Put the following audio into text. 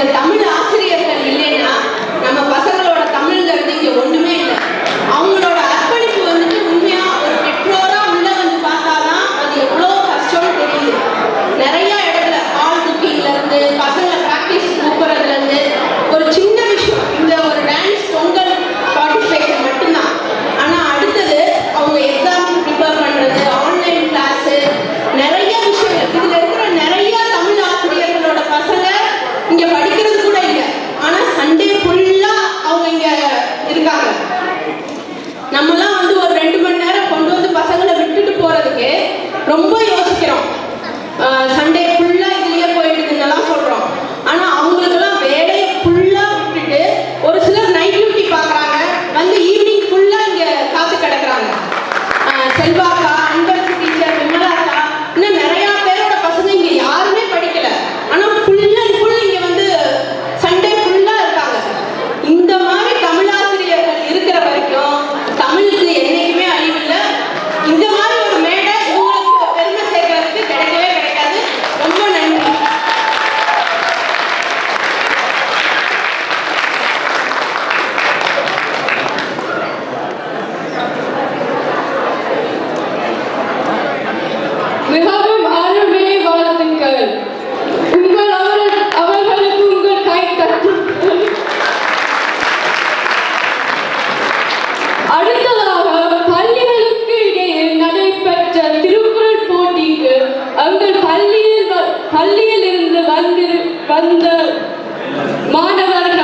அந்த தமிழ் நம்மலாம் வந்து ஒரு ரெண்டு மணி நேரம் கொண்டு வந்து பசங்களை விட்டுட்டு போறதுக்கு ரொம்ப யோசிக்கிறோம். சண்டே ஃபுல்லா இதுலயே போயிடுதுன்னெல்லாம் சொல்றோம். ஆனா அவங்களுக்கெல்லாம் வேலையை ஃபுல்லா விட்டுட்டு ஒரு சிலர் நைட் டியூட்டி பாக்குறாங்க வந்து ஈவினிங் ஃபுல்லா இங்க காத்து கிடக்குறாங்க. செல்வாக்கா மிகவும் அருமை வாழ்த்துக்கள் உங்கள் அவர்களுக்கு உங்கள் அடுத்ததாக பள்ளிகளுக்கு இடையே நடைபெற்ற திருக்குறள் போட்டிக்கு எங்கள் பள்ளியில் பள்ளியில் இருந்து வந்து வந்த மாணவர்கள்